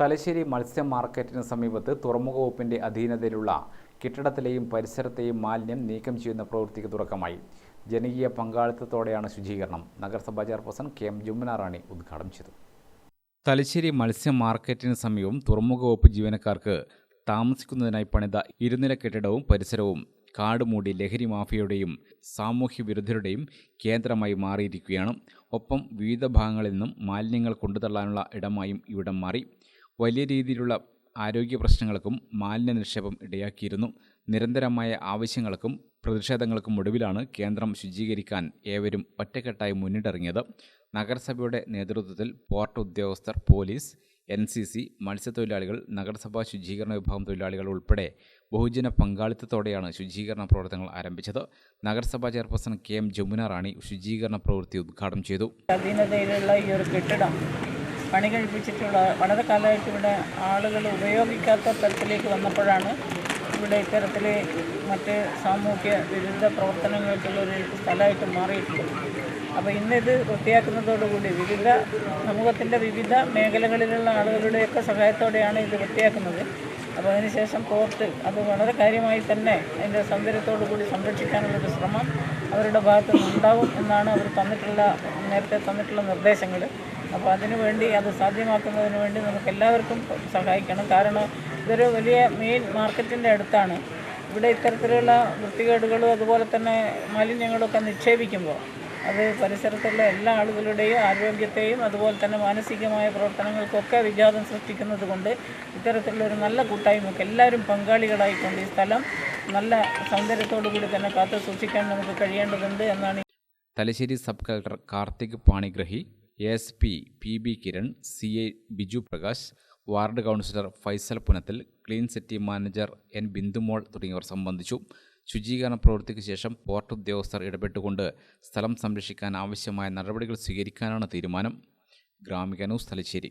തലശ്ശേരി മത്സ്യ മാർക്കറ്റിന് സമീപത്ത് തുറമുഖ വകുപ്പിന്റെ അധീനതയിലുള്ള കെട്ടിടത്തിലെയും പരിസരത്തെയും മാലിന്യം നീക്കം ചെയ്യുന്ന പ്രവൃത്തിക്ക് തുടക്കമായി. ജനകീയ പങ്കാളിത്തത്തോടെയാണ് ശുചീകരണം. നഗരസഭാ ചെയർപേഴ്സൺ കെ എം ജുമ്മനാറാണി റാണി ഉദ്ഘാടനം ചെയ്തു. തലശ്ശേരി മത്സ്യ മാർക്കറ്റിന് സമീപം തുറമുഖ വകുപ്പ് ജീവനക്കാർക്ക് താമസിക്കുന്നതിനായി പണിത ഇരുനില കെട്ടിടവും പരിസരവും കാടുമൂടി ലഹരി മാഫിയയുടെയും സാമൂഹ്യ വിരുദ്ധരുടെയും കേന്ദ്രമായി മാറിയിരിക്കുകയാണ്. ഒപ്പം വിവിധ ഭാഗങ്ങളിൽ നിന്നും മാലിന്യങ്ങൾ കൊണ്ടുതള്ളാനുള്ള ഇടമായും ഇവിടം മാറി. വലിയ രീതിയിലുള്ള ആരോഗ്യ പ്രശ്നങ്ങൾക്കും മാലിന്യ നിക്ഷേപം ഇടയാക്കിയിരുന്നു. നിരന്തരമായ ആവശ്യങ്ങൾക്കും പ്രതിഷേധങ്ങൾക്കും ഒടുവിലാണ് കേന്ദ്രം ശുചീകരിക്കാൻ ഏവരും ഒറ്റക്കെട്ടായി മുന്നിട്ടിറങ്ങിയത്. നഗരസഭയുടെ നേതൃത്വത്തിൽ പോർട്ട് ഉദ്യോഗസ്ഥർ പോലീസ് എൻ സി സി മത്സ്യത്തൊഴിലാളികൾ നഗരസഭാ ശുചീകരണ വിഭാഗം തൊഴിലാളികൾ ഉൾപ്പെടെ ബഹുജന പങ്കാളിത്തത്തോടെയാണ് ശുചീകരണ പ്രവർത്തനങ്ങൾ ആരംഭിച്ചത്. നഗരസഭാ chairperson K M Jamuna Rani ശുചീകരണ പ്രവൃത്തി ഉദ്ഘാടനം ചെയ്തു. ഈ ഒരു പണി കഴിപ്പിച്ചിട്ടുള്ള വളരെ കാലമായിട്ട് ഇവിടെ ആളുകൾ ഉപയോഗിക്കാത്ത തരത്തിലേക്ക് വന്നപ്പോഴാണ് ഇവിടെ ഇത്തരത്തിൽ മറ്റ് സാമൂഹ്യ വിരുദ്ധ പ്രവർത്തനങ്ങൾക്കുള്ള ഒരു സ്ഥലമായിട്ട് മാറിയിട്ടുള്ളത്. അപ്പോൾ ഇന്നിത് വൃത്തിയാക്കുന്നതോടുകൂടി വിവിധ സമൂഹത്തിന്റെ വിവിധ മേഖലകളിലുള്ള ആളുകളുടെയൊക്കെ സഹായത്തോടെയാണ് ഇത് വൃത്തിയാക്കുന്നത്. അപ്പോൾ അതിനുശേഷം പോർട്ട് അത് വളരെ കാര്യമായി തന്നെ അതിന്റെ സൗന്ദര്യത്തോടു കൂടി സംരക്ഷിക്കാനുള്ളൊരു ശ്രമം അവരുടെ ഭാഗത്തുനിന്നുണ്ടാവും എന്നാണ് അവർ തന്നിട്ടുള്ള നേരത്തെ തന്നിട്ടുള്ള നിർദ്ദേശങ്ങൾ അപ്പോൾ അതിനു വേണ്ടി അത് സാധ്യമാക്കുന്നതിന് വേണ്ടി നമുക്ക് എല്ലാവർക്കും സഹായിക്കണം. കാരണം ഇതൊരു വലിയ മെയിൻ മാർക്കറ്റിന്റെ അടുത്താണ്. ഇവിടെ ഇത്തരത്തിലുള്ള വൃത്തികേടുകളും അതുപോലെ തന്നെ മാലിന്യങ്ങളൊക്കെ നിക്ഷേപിക്കുമ്പോൾ അത് പരിസരത്തുള്ള എല്ലാ ആളുകളുടെയും ആരോഗ്യത്തെയും അതുപോലെ തന്നെ മാനസികമായ പ്രവർത്തനങ്ങൾക്കൊക്കെ വിഘാതം സൃഷ്ടിക്കുന്നത് കൊണ്ട് ഇത്തരത്തിലുള്ള ഒരു നല്ല കൂട്ടായ്മക്ക് എല്ലാവരും പങ്കാളികളായിക്കൊണ്ട് ഈ സ്ഥലം നല്ല സൗന്ദര്യത്തോടു കൂടി തന്നെ കാത്തു സൂക്ഷിക്കാൻ നമുക്ക് കഴിയേണ്ടതുണ്ട് എന്നാണ് Thalassery sub collector Karthik Panigrahi S P P B Kiran C A Biju Prakash ward councillor Faisal Punathil clean city manager N Bindumol തുടങ്ങിയവർ സംബന്ധിച്ചു. ശുചീകരണ പ്രവൃത്തിക്ക് ശേഷം പോർട്ട് ഉദ്യോഗസ്ഥർ ഇടപെട്ടുകൊണ്ട് സ്ഥലം സംരക്ഷിക്കാൻ ആവശ്യമായ നടപടികൾ സ്വീകരിക്കാനാണ് തീരുമാനം. Gramika news Thalassery.